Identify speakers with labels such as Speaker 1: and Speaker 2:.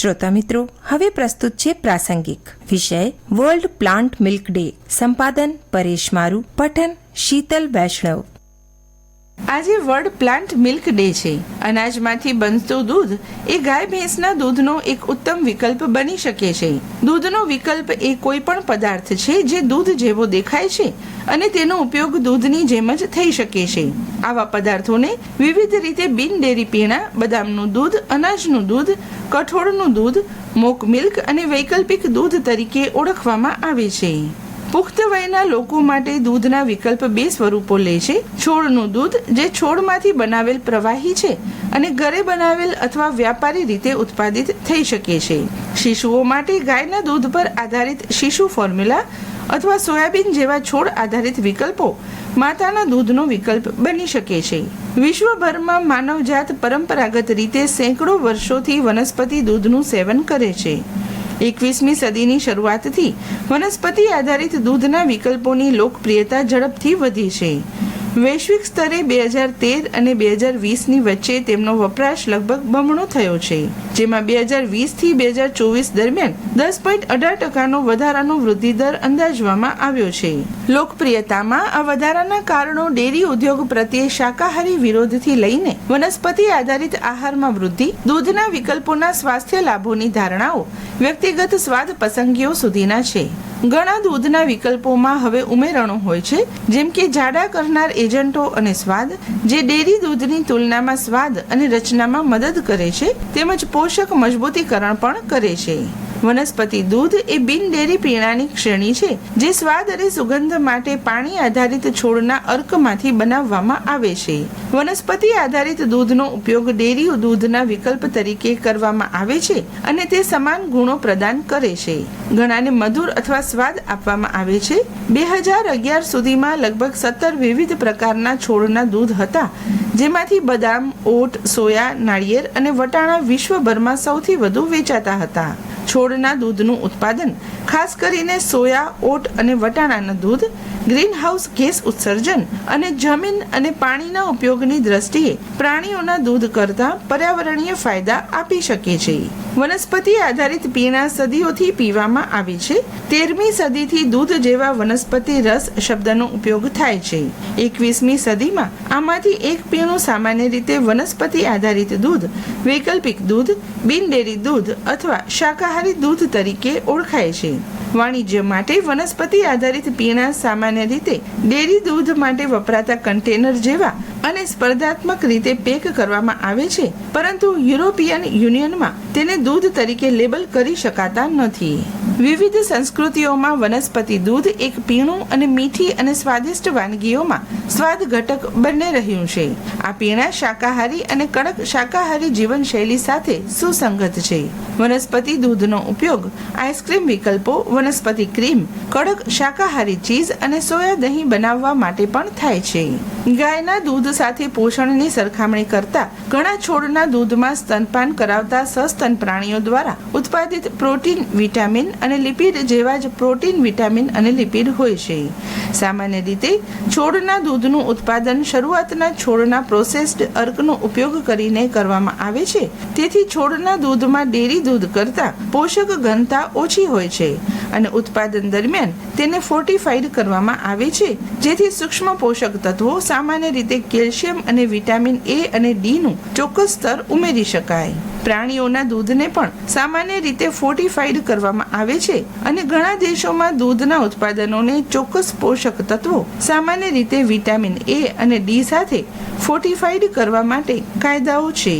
Speaker 1: શ્રોતા મિત્રો, હવે પ્રસ્તુત છે પ્રાસંગિક. વિષય વર્લ્ડ પ્લાન્ટ મિલ્ક ડે સંપાદન, પરેશ મારુ, પઠન, શીતલ વૈષ્ણવ.
Speaker 2: આજે વર્લ્ડ પ્લાન્ટ મિલ્ક ડે છે. અનાજમાંથી બનતું દૂધ એ ગાય ભેંસના દૂધનો એક ઉત્તમ વિકલ્પ બની શકે છે. દૂધનો વિકલ્પ એ કોઈ પણ પદાર્થ છે જે દૂધ જેવો દેખાય છે અને તેનો ઉપયોગ દૂધની જેમ જ થઈ શકે છે. આવા પદાર્થોને વિવિધ રીતે બિન ડેરી પીણા, બદામનું દૂધ, અનાજનું દૂધ, કઠોળનું દૂધ, મોક મિલ્ક અને વૈકલ્પિક દૂધ તરીકે ઓળખવામાં આવે છે. પુખ્ત વયના લોકો માટે દૂધના વિકલ્પ બે સ્વરૂપો લે છે. છોડનું દૂધ, જે છોડમાંથી બનાવેલ પ્રવાહી છે અને ઘરે બનાવેલ અથવા વ્યાપારી રીતે ઉત્પાદિત થઈ શકે છે. શિશુઓ માટે ગાયના દૂધ પર આધારિત શિશુ ફોર્મ્યુલા અથવા સોયાબીન જેવા છોડ આધારિત વિકલ્પો માતાના દૂધનો વિકલ્પ બની શકે છે. વિશ્વભરમાં માનવજાત પરંપરાગત રીતે સેંકડો વર્ષોથી વનસ્પતિ દૂધનું સેવન કરે છે. એકવીસમી સદીની શરૂઆતથી વનસ્પતિ આધારિત દૂધના વિકલ્પોની લોકપ્રિયતા ઝડપથી વધી છે. વૈશ્વિક સ્તરે બે હજાર તેર અને બે હજાર વીસની વચ્ચે તેમનો વપરાશ લગભગ બમણો થયો છે, જેમાં બે હજાર વીસથી બે હજાર ચોવીસ દરમિયાન દસ પોઈન્ટ અઢાર ટકાનો વધારાનો વૃદ્ધિ દર અંદાજવામાં આવ્યો છે. લોકપ્રિયતામાં આ વધારાના કારણો ડેરી ઉદ્યોગ પ્રત્યે શાકાહારી વિરોધથી લઈને વનસ્પતિ આધારિત આહારમાં વૃદ્ધિ, દૂધના વિકલ્પોના સ્વાસ્થ્ય લાભોની ધારણાઓ, વ્યક્તિગત સ્વાદ પસંદગીઓ સુધીના છે. ઘણા દૂધના વિકલ્પોમાં હવે ઉમેરણો હોય છે, જેમ કે જાડા કરનાર એજન્ટો અને સ્વાદ, જે ડેરી દૂધની તુલનામાં સ્વાદ અને રચનામાં મદદ કરે છે, તેમજ પોષક મજબૂતીકરણ પણ કરે છે. વનસ્પતિ દૂધ એ બિન ડેરી પીણાની શ્રેણી છે, જે સ્વાદ અને સુગંધ માટે પાણી આધારિત છોડના અર્કમાંથી બનાવવામાં આવે છે. વનસ્પતિ આધારિત દૂધનો ઉપયોગ ડેરી દૂધના વિકલ્પ તરીકે કરવામાં આવે છે અને તે સમાન ગુણો પ્રદાન કરે છે. ઘણાને મધુર અથવા સ્વાદ આપવામાં આવે છે. બે હજાર અગિયાર સુધીમાં લગભગ સત્તર વિવિધ પ્રકારના છોડના દૂધ હતા. જેમાંથી બદામ, ઓટ, સોયા, નાળિયેર અને વટાણા વિશ્વભરમાં સૌથી વધુ વેચાતા હતા. છોડના દૂધનું ઉત્પાદન, ખાસ કરીને સોયા, ઓટ અને વટાણાના દૂધ ગ્રીન હાઉસ ગેસ ઉત્સર્જન અને જમીન અને પાણીના ઉપયોગની દ્રષ્ટિએ પ્રાણીઓના દૂધ કરતાં પર્યાવરણીય ફાયદા આપી શકે છે. વનસ્પતિ આધારિત પીણા સદીઓથી પીવામાં આવે છે. તેરમી સદીથી દૂધ જેવા વનસ્પતિ રસ શબ્દનો ઉપયોગ થાય છે. એકવીસમી સદીમાં આમાંથી એક પીણું સામાન્ય રીતે વનસ્પતિ આધારિત દૂધ, વૈકલ્પિક દૂધ બિન ડેરી દૂધ અથવા શાકાહારી દૂધ તરીકે ઓળખાય છે. વાણિજ્ય માટે વનસ્પતિ આધારિત પીણા સામાન્ય રીતે ડેરી દૂધ માટે વપરાતા કન્ટેનર જેવા અને સ્પર્ધાત્મક રીતે પેક કરવામાં આવે છે, પરંતુ યુરોપિયન યુનિયનમાં તેને દૂધ તરીકે લેબલ કરી શકાતા નથી. વિવિધ સંસ્કૃતિઓમાં વનસ્પતિ દૂધ એક પીણું અને મીઠી અને સ્વાદિષ્ટ વાનગીઓમાં સ્વાદ ઘટક બંને રહ્યું છે. આ પીણા શાકાહારી અને કડક શાકાહારી જીવનશૈલી સાથે સુસંગત છે. વનસ્પતિ દૂધનો ઉપયોગ, આઈસ્ક્રીમ વિકલ્પો, વનસ્પતિ ક્રીમ, કડક શાકાહારી ચીઝ અને સોયા દહીં બનાવવા માટે પણ થાય છે. ગાયના દૂધ સાથે પોષણની સરખામણી કરતા ઘણા છોડના દૂધમાં સ્તનપાન કરાવતા સસ્તન પ્રાણીઓ દ્વારા ઉત્પાદિત પ્રોટીન, વિટામિન અને લિપિડ જેવા જ પ્રોટીન, વિટામિન અને લિપિડ હોય છે. સામાન્ય રીતે, છોડના દૂધનું ઉત્પાદન શરૂઆતના છોડના પ્રોસેસ્ડ અર્કનો ઉપયોગ કરીને કરવામાં આવે છે. તેથી છોડના દૂધમાં ડેરી દૂધ કરતાં પોષક ઘનતા ઓછી હોય છે અને ઉત્પાદન દરમિયાન તેને ફોર્ટિફાઈડ કરવામાં આવે છે. જેથી સૂક્ષ્મ પોષક તત્વો સામાન્ય રીતે કેલ્શિયમ અને વિટામિન એ અને ડી નું ચોક્કસ સ્તર ઉમેરી શકાય. પ્રાણીઓના દૂધને પણ સામાન્ય રીતે ફોર્ટિફાઈડ કરવામાં આવે છે અને ઘણા દેશોમાં દૂધના ઉત્પાદનોને ચોક્કસ પોષક તત્વો, સામાન્ય રીતે વિટામિન એ અને ડી સાથે ફોર્ટિફાઈડ કરવા માટે કાયદાઓ છે.